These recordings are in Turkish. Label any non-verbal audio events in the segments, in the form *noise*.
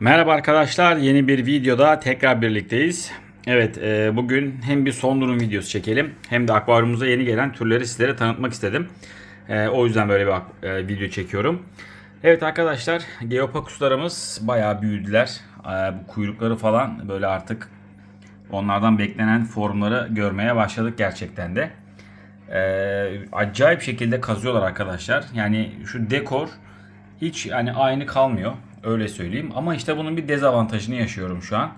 Merhaba arkadaşlar, yeni bir videoda tekrar birlikteyiz. Evet, e, bugün hem bir son durum videosu çekelim hem de akvaryumumuza yeni gelen türleri sizlere tanıtmak istedim. E, o yüzden böyle bir e, video çekiyorum. Evet arkadaşlar, geopakuslarımız bayağı büyüdüler. E, bu kuyrukları falan böyle artık onlardan beklenen formları görmeye başladık gerçekten de. E, acayip şekilde kazıyorlar arkadaşlar. Yani şu dekor hiç yani aynı kalmıyor. Öyle söyleyeyim. Ama işte bunun bir dezavantajını yaşıyorum şu an.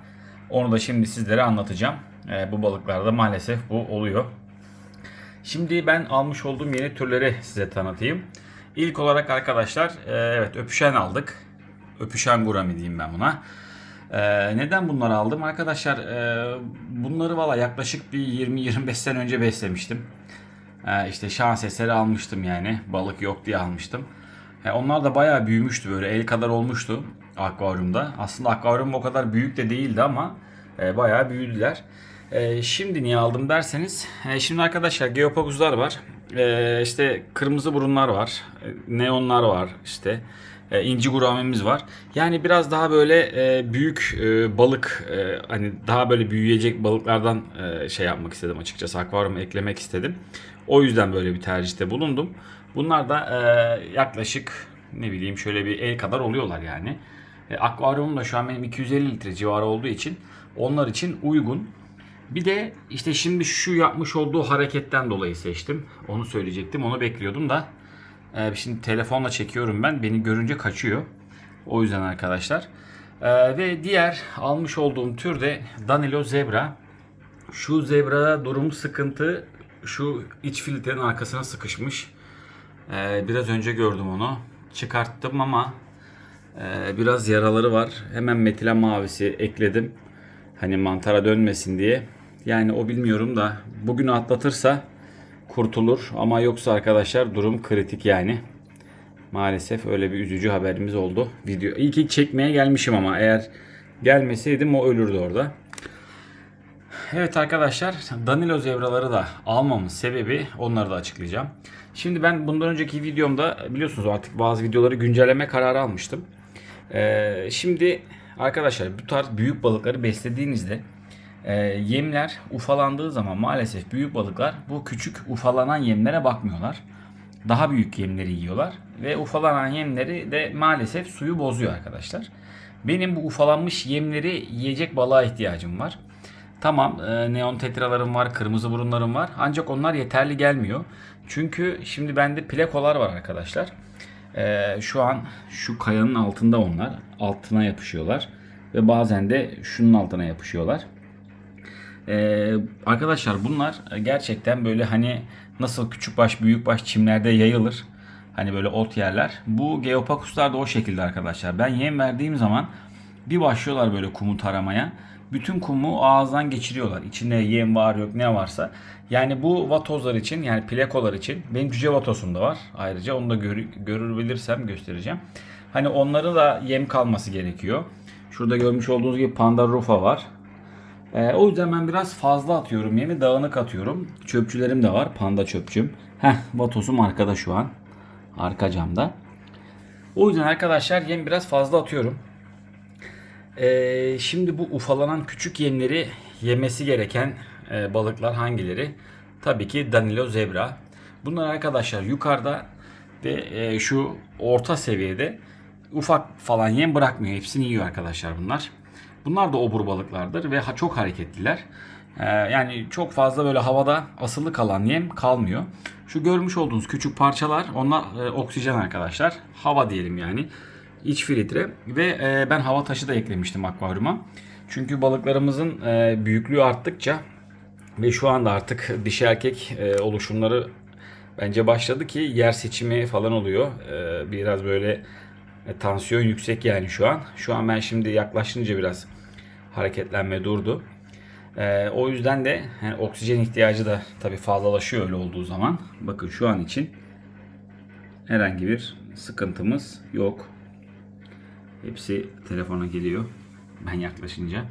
Onu da şimdi sizlere anlatacağım. Ee, bu balıklarda maalesef bu oluyor. Şimdi ben almış olduğum yeni türleri size tanıtayım. İlk olarak arkadaşlar e, evet öpüşen aldık. Öpüşen gurami diyeyim ben buna. Ee, neden bunları aldım? Arkadaşlar e, bunları valla yaklaşık bir 20-25 sene önce beslemiştim. Ee, işte şans eseri almıştım yani. Balık yok diye almıştım. E, onlar da bayağı büyümüştü böyle el kadar olmuştu akvaryumda. Aslında akvaryum o kadar büyük de değildi ama e, bayağı büyüdüler. E, şimdi niye aldım derseniz e, şimdi arkadaşlar geopaguzlar var. E, işte kırmızı burunlar var. e, neonlar var işte. E, inci guramimiz var. Yani biraz daha böyle e, büyük e, balık e, hani daha böyle büyüyecek balıklardan e, şey yapmak istedim açıkçası. Akvaryuma eklemek istedim. O yüzden böyle bir tercihte bulundum. Bunlar da e, yaklaşık ne bileyim şöyle bir el kadar oluyorlar yani. E, akvaryumum da şu an benim 250 litre civarı olduğu için onlar için uygun. Bir de işte şimdi şu yapmış olduğu hareketten dolayı seçtim. Onu söyleyecektim. Onu bekliyordum da. e, şimdi telefonla çekiyorum ben. Beni görünce kaçıyor. O yüzden arkadaşlar. E, ve diğer almış olduğum tür de Danilo Zebra. Şu zebra durum sıkıntı şu iç filtrenin arkasına sıkışmış. Ee, biraz önce gördüm onu. Çıkarttım ama e, biraz yaraları var. Hemen metilen mavisi ekledim. Hani mantara dönmesin diye. Yani o bilmiyorum da bugün atlatırsa kurtulur ama yoksa arkadaşlar durum kritik yani. Maalesef öyle bir üzücü haberimiz oldu. Video iyi ki çekmeye gelmişim ama eğer gelmeseydim o ölürdü orada. Evet arkadaşlar Danilo zebraları da almamın sebebi onları da açıklayacağım. Şimdi ben bundan önceki videomda biliyorsunuz artık bazı videoları güncelleme kararı almıştım. Ee, şimdi arkadaşlar bu tarz büyük balıkları beslediğinizde e, yemler ufalandığı zaman maalesef büyük balıklar bu küçük ufalanan yemlere bakmıyorlar. Daha büyük yemleri yiyorlar ve ufalanan yemleri de maalesef suyu bozuyor arkadaşlar. Benim bu ufalanmış yemleri yiyecek balığa ihtiyacım var. Tamam e, neon tetralarım var, kırmızı burunlarım var. Ancak onlar yeterli gelmiyor. Çünkü şimdi bende plekolar var arkadaşlar. E, şu an şu kayanın altında onlar. Altına yapışıyorlar. Ve bazen de şunun altına yapışıyorlar. E, arkadaşlar bunlar gerçekten böyle hani nasıl küçük baş büyük baş çimlerde yayılır. Hani böyle ot yerler. Bu geopakuslar da o şekilde arkadaşlar. Ben yem verdiğim zaman bir başlıyorlar böyle kumu taramaya. Bütün kumu ağızdan geçiriyorlar. İçinde yem var yok ne varsa. Yani bu vatozlar için yani plekolar için benim cüce vatosum da var. Ayrıca onu da gör, görebilirsem göstereceğim. Hani onları da yem kalması gerekiyor. Şurada görmüş olduğunuz gibi panda rufa var. Ee, o yüzden ben biraz fazla atıyorum yemi dağınık atıyorum. Çöpçülerim de var panda çöpçüm. Heh vatosum arkada şu an. Arka camda. O yüzden arkadaşlar yem biraz fazla atıyorum. Ee, şimdi bu ufalanan küçük yemleri yemesi gereken e, balıklar hangileri? Tabii ki Danilo zebra. Bunlar arkadaşlar yukarıda ve e, şu orta seviyede ufak falan yem bırakmıyor. Hepsini yiyor arkadaşlar bunlar. Bunlar da obur balıklardır ve ha- çok hareketliler. Ee, yani çok fazla böyle havada asılı kalan yem kalmıyor. Şu görmüş olduğunuz küçük parçalar onlar e, oksijen arkadaşlar. Hava diyelim yani iç filtre ve e, ben hava taşı da eklemiştim akvaryuma. Çünkü balıklarımızın e, büyüklüğü arttıkça ve şu anda artık dişi erkek e, oluşumları bence başladı ki yer seçimi falan oluyor. E, biraz böyle e, tansiyon yüksek yani şu an. Şu an ben şimdi yaklaşınca biraz hareketlenme durdu. E, o yüzden de yani oksijen ihtiyacı da tabii fazlalaşıyor öyle olduğu zaman. Bakın şu an için herhangi bir sıkıntımız yok. Hepsi telefona geliyor ben yaklaşınca.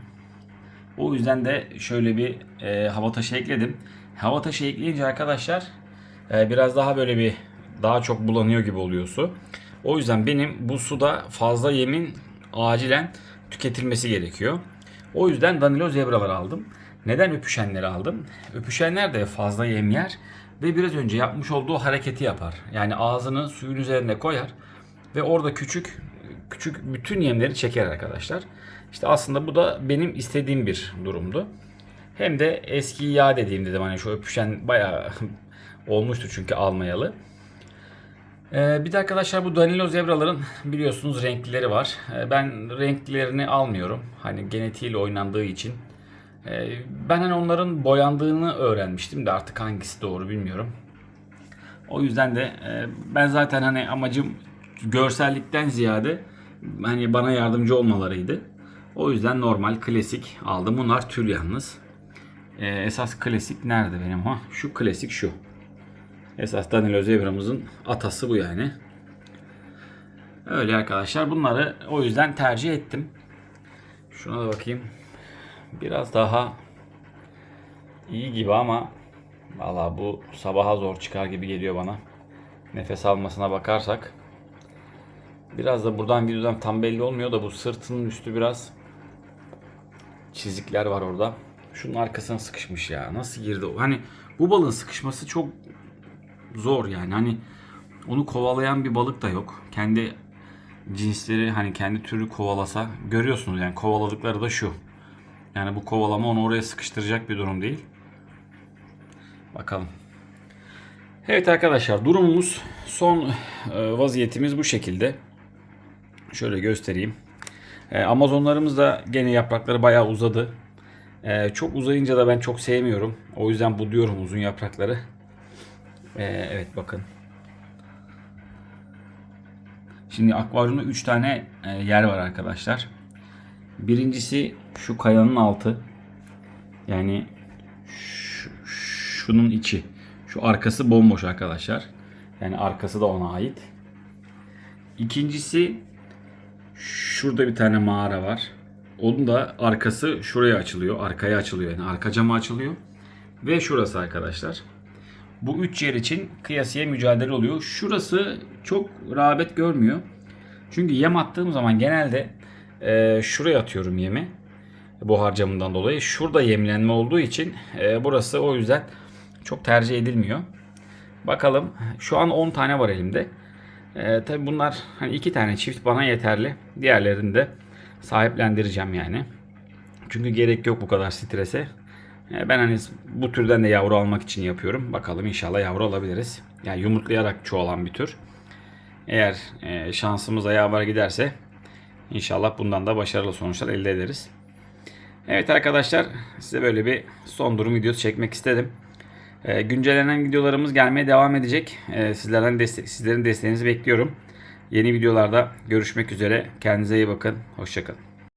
O yüzden de şöyle bir e, hava taşı ekledim. Hava taşı ekleyince arkadaşlar e, biraz daha böyle bir daha çok bulanıyor gibi oluyor su. O yüzden benim bu suda fazla yemin acilen tüketilmesi gerekiyor. O yüzden Danilo zebralar aldım. Neden öpüşenleri aldım? Öpüşenler de fazla yem yer ve biraz önce yapmış olduğu hareketi yapar. Yani ağzını suyun üzerine koyar ve orada küçük küçük bütün yemleri çeker arkadaşlar. İşte aslında bu da benim istediğim bir durumdu. Hem de eski yağ dediğim dedim hani şu öpüşen bayağı *laughs* olmuştu çünkü almayalı. Ee, bir de arkadaşlar bu Danilo zebraların biliyorsunuz renklileri var. Ee, ben renklerini almıyorum. Hani genetiğiyle oynandığı için. Ee, ben hani onların boyandığını öğrenmiştim de artık hangisi doğru bilmiyorum. O yüzden de e, ben zaten hani amacım görsellikten ziyade hani bana yardımcı olmalarıydı. O yüzden normal klasik aldım. Bunlar tür yalnız. Ee, esas klasik nerede benim ha? Şu klasik şu. Esas Danilo Zebra'mızın atası bu yani. Öyle arkadaşlar. Bunları o yüzden tercih ettim. Şuna da bakayım. Biraz daha iyi gibi ama valla bu sabaha zor çıkar gibi geliyor bana. Nefes almasına bakarsak. Biraz da buradan videodan tam belli olmuyor da bu sırtının üstü biraz çizikler var orada. Şunun arkasına sıkışmış ya. Nasıl girdi? Hani bu balığın sıkışması çok zor yani. Hani onu kovalayan bir balık da yok. Kendi cinsleri hani kendi türü kovalasa görüyorsunuz yani kovaladıkları da şu. Yani bu kovalama onu oraya sıkıştıracak bir durum değil. Bakalım. Evet arkadaşlar durumumuz son e, vaziyetimiz bu şekilde. Şöyle göstereyim. E, Amazonlarımız da gene yaprakları bayağı uzadı. E, çok uzayınca da ben çok sevmiyorum. O yüzden buluyorum uzun yaprakları. E, evet bakın. Şimdi akvaryumda 3 tane e, yer var arkadaşlar. Birincisi şu kayanın altı. Yani şu- şunun içi. Şu arkası bomboş arkadaşlar. Yani arkası da ona ait. İkincisi şurada bir tane mağara var. Onun da arkası şuraya açılıyor. Arkaya açılıyor. Yani arka cama açılıyor. Ve şurası arkadaşlar. Bu üç yer için kıyasıya mücadele oluyor. Şurası çok rağbet görmüyor. Çünkü yem attığım zaman genelde e, şuraya atıyorum yemi. Bu harcamından dolayı. Şurada yemlenme olduğu için e, burası o yüzden çok tercih edilmiyor. Bakalım. Şu an 10 tane var elimde. E, Tabi bunlar hani iki tane çift bana yeterli. Diğerlerini de sahiplendireceğim yani. Çünkü gerek yok bu kadar strese. E, Ben hani bu türden de yavru almak için yapıyorum. Bakalım inşallah yavru alabiliriz. Yani yumurtlayarak çoğalan bir tür. Eğer e, şansımız yaver giderse inşallah bundan da başarılı sonuçlar elde ederiz. Evet arkadaşlar size böyle bir son durum videosu çekmek istedim. E, güncellenen videolarımız gelmeye devam edecek. E, sizlerden destek, sizlerin desteğinizi bekliyorum. Yeni videolarda görüşmek üzere. Kendinize iyi bakın. Hoşçakalın.